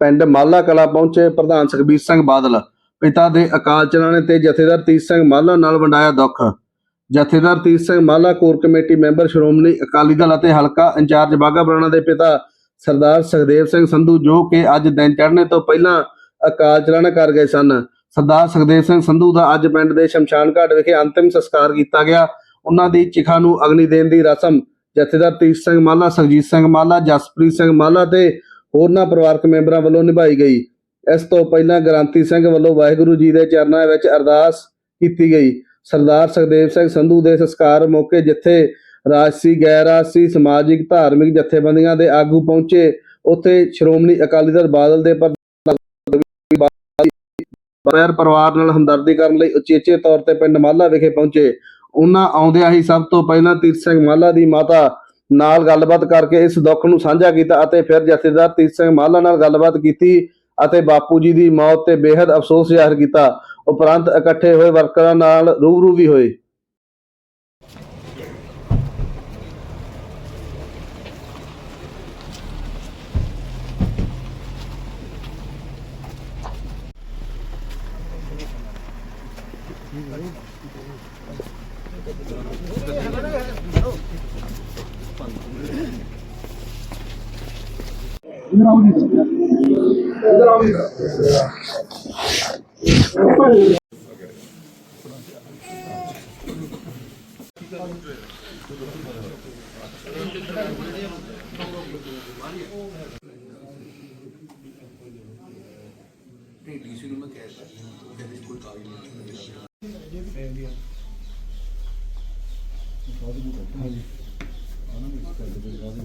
ਪਿੰਡ ਮਾਲਾ ਕਲਾ ਪਹੁੰਚੇ ਪ੍ਰਧਾਨ ਸੁਖਬੀਰ ਸਿੰਘ ਬਾਦਲ। ਪਿਤਾ ਦੇ ਅਕਾਲ ਚਲਾਣੇ ਤੇ ਜਥੇਦਾਰ ਤੀਰ ਸਿੰਘ ਮਾਲਾ ਨਾਲ ਵੰਡਾਇਆ ਦੁੱਖ। ਜਥੇਦਾਰ Teer Singh Mala core committee member Shiromani Akali Dal ਅਤੇ ਹਲਕਾ ਇੰਚਾਰਜ ਬਾਗਾ ਬਰਾਣਾ ਦੇ ਪਿਤਾ ਸਰਦਾਰ ਸੁਖਦੇਵ ਸਿੰਘ ਸੰਧੂ, ਜੋ ਕਿ ਅੱਜ ਦਿਨ ਚੜ੍ਹਨੇ ਤੋਂ ਪਹਿਲਾਂ ਅਕਾਲ ਚਲਾਣਾ ਕਰ ਗਏ ਸਨ। ਸਰਦਾਰ ਸੁਖਦੇਵ ਸਿੰਘ ਸੰਧੂ ਦਾ ਅੱਜ ਪਿੰਡ ਦੇ ਸ਼ਮਸ਼ਾਨ ਘਾਟ ਵਿਖੇ ਅੰਤਿਮ ਸੰਸਕਾਰ ਕੀਤਾ ਗਿਆ। ਉਹਨਾਂ ਦੀ ਚਿਖਾ ਨੂੰ ਅਗਨੀ ਦੇਣ ਦੀ ਰਸਮ ਜਥੇਦਾਰ ਤੀਰ ਸਿੰਘ ਮਾਲਾ, ਸੁਖਜੀਤ ਸਿੰਘ ਮਾਲਾ, ਜਸਪ੍ਰੀਤ ਸਿੰਘ ਮਾਲਾ ਤੇ ਹੋਰਨਾਂ ਪਰਿਵਾਰਕ ਮੈਂਬਰਾਂ ਵੱਲੋਂ ਨਿਭਾਈ ਗਈ। ਇਸ ਤੋਂ ਪਹਿਲਾਂ ਗ੍ਰਾਂਤੀ ਸਿੰਘ ਵੱਲੋਂ ਵਾਹਿਗੁਰੂ ਜੀ ਦੇ ਚਰਨਾਂ ਵਿੱਚ ਅਰਦਾਸ ਕੀਤੀ ਗਈ। ਸਰਦਾਰ ਸੁਖਦੇਵ ਸਿੰਘ ਸੰਧੂ ਦੇ ਸੰਸਕਾਰ ਮੌਕੇ ਜਿੱਥੇ ਰਾਜਸੀ ਗੈਰ ਰਾਜਸੀ ਸਮਾਜਿਕ, ਧਾਰਮਿਕ ਜਥੇਬੰਦੀਆਂ ਦੇ ਆਗੂ ਪਹੁੰਚੇ, ਉੱਥੇ ਸ਼੍ਰੋਮਣੀ ਅਕਾਲੀ ਦਲ ਬਾਦਲ ਦੇ ਪਰ ਪਰਿਵਾਰ ਨਾਲ ਹਮਦਰਦੀ ਕਰਨ ਲਈ ਉਚੇਚੇ ਤੌਰ ਤੇ ਪਿੰਡ ਮਾਲਾ ਵਿਖੇ ਪਹੁੰਚੇ। ਉਹਨਾਂ ਆਉਂਦਿਆਂ ਹੀ ਸਭ ਤੋਂ ਪਹਿਲਾਂ ਤੀਰ ਸਿੰਘ ਮਾਲਾ ਦੀ ਮਾਤਾ ਨਾਲ ਗੱਲਬਾਤ ਕਰਕੇ ਇਸ ਦੁੱਖ ਨੂੰ ਸਾਂਝਾ ਕੀਤਾ ਅਤੇ ਫਿਰ ਜਥੇਦਾਰ ਤੀਰ ਸਿੰਘ ਮਾਲਾ ਨਾਲ ਗੱਲਬਾਤ ਕੀਤੀ ਅਤੇ ਬਾਪੂ ਜੀ ਦੀ ਮੌਤ ਤੇ ਬੇहद ਅਫਸੋਸ ਜ਼ਾਹਿਰ ਕੀਤਾ। ਉਪਰੰਤ ਇਕੱਠੇ ਹੋਏ ਵਰਕਰਾਂ ਨਾਲ ਰੂਬਰੂ ਵੀ ਹੋਏ। ਡੀਸੀ ਨੂੰ ਮੈਂ ਕਹਿ ਸਕਦਾ ਉਹ ਕਹਿੰਦੇ ਕੋਈ ਕਾਗਜ਼ ਨਹੀਂ ਹਾਂਜੀ ਉਹਨਾਂ ਨੂੰ ਇਸ ਕਰਕੇ ਬਗਾਦੇ